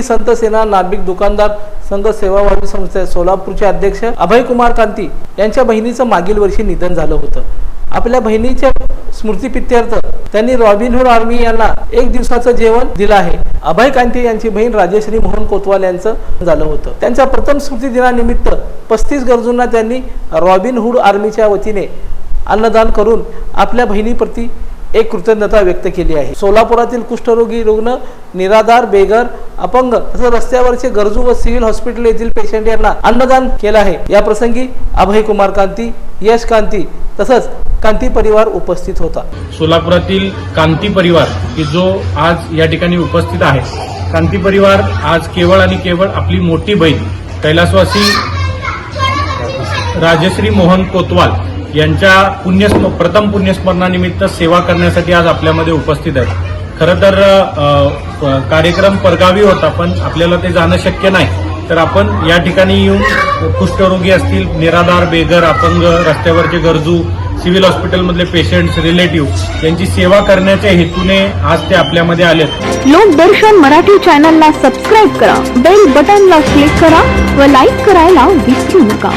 ही संत सेना नार्मिक दुकानदार संघ सेवाभावी संस्था सोलापूरचे अध्यक्ष अभय कुमार कांती यांच्या बहिणीचं मागील वर्षी निधन झालं होतं. आपल्या बहिणीच्या स्मृतीपित्यर्थ त्यांनी रॉबिनहूड आर्मी यांना एक दिवसाचं जेवण दिलं आहे. अभय कांती यांची बहीण राजेश्री मोहन कोतवाल यांचं झालं होतं. त्यांच्या प्रथम स्मृती दिनानिमित्त पस्तीस गरजूंना त्यांनी रॉबिनहूड आर्मीच्या वतीने अन्नदान करून आपल्या बहिणीप्रती एक कृतज्ञता व्यक्त केली आहे. सोलापुरातील कुष्ठरोगी रुग्ण निराधार बेघर अपंग तसंच रस्त्यावरचे गरजू व सिव्हिल हॉस्पिटल येथील पेशंट यांना अन्नदान केलं आहे. या प्रसंगी अभय कुमार कांती यश कांती तसंच कांती परिवार उपस्थित होता. सोलापुरातील कांती परिवार की जो आज या ठिकाणी उपस्थित आहे. कांती परिवार आज केवळ आणि केवळ आपली मोठी बहीण कैलासवासी राजश्री मोहन कोतवाल यांच्या पुण्यस्म प्रथम पुण्यस्मरणानिमित्त सेवा करण्यासाठी आज आपल्यामध्ये उपस्थित आहेत. खरं तर कार्यक्रम परगावी होता पण आपल्याला ते जाणं शक्य नाही. तर आपण या ठिकाणी येऊन कुष्ठरोगी असतील निराधार बेघर अपंग रस्त्यावरचे गरजू सिव्हिल हॉस्पिटलमधले पेशंट्स रिलेटिव्ह यांची सेवा करण्याच्या हेतूने आज ते आपल्यामध्ये आले लोकदर्शन मराठी चॅनलला सबस्क्राईब करा बेल बटनला क्लिक करा व लाईक करायला विसरू नका.